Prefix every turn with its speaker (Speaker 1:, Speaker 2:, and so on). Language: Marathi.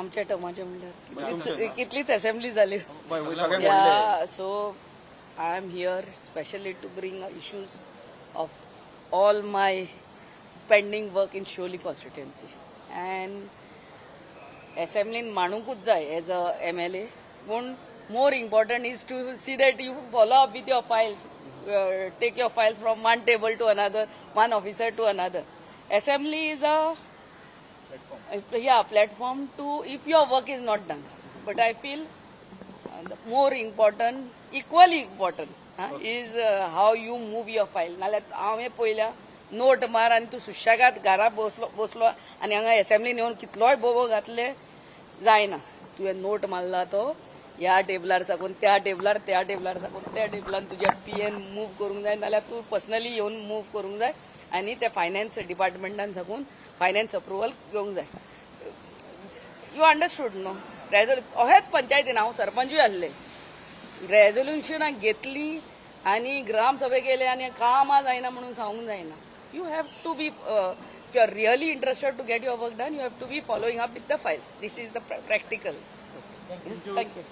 Speaker 1: आमच्या टमाच्या म्हणल्यार कितलीच असेंब्ली या so I am here specially to bring issues of all my pending work in Sholay constituency and असेंब्लीन माणूंकूच जाय as a M L A पूण more important is to see that you follow up with your files take your files from one table to another one officer to another assembly is a yeah platform to if your work is not done. But i feel uh, more important equally important uh, is uh, how you move your file. नाल्यार हांवें पयल्या नोट मार आनी तूं सुशेगाद घरा बसलो बसलो आनी हांगा असेंब्लीन येवन कितलोय बोबो घातले जायना तुवें नोट मारला तो ह्या टेबलार साकून त्या टेबलार त्या टेबलार साकून त्या टेबलार तुज्या पीएन मूव करूंक जाय नाल्यार तूं पर्सनली येवन मूव करूंक जाय आनी ते फायनान्स डिपार्टमेंटान साकून फायनान्स अप्रुवल घेवंक जाय. यू अंडरस्टूड न्हू रेजोल्यू अहेच पंचायतीन हांव सरपंचूय आसले रेजोल्युशनां घेतली आनी ग्रामसभेक गेले आनी कामां जायना म्हणून सांगूंक जायना you have to be if you are really interested to get your work done you have to be following up with the files this is the practical thank you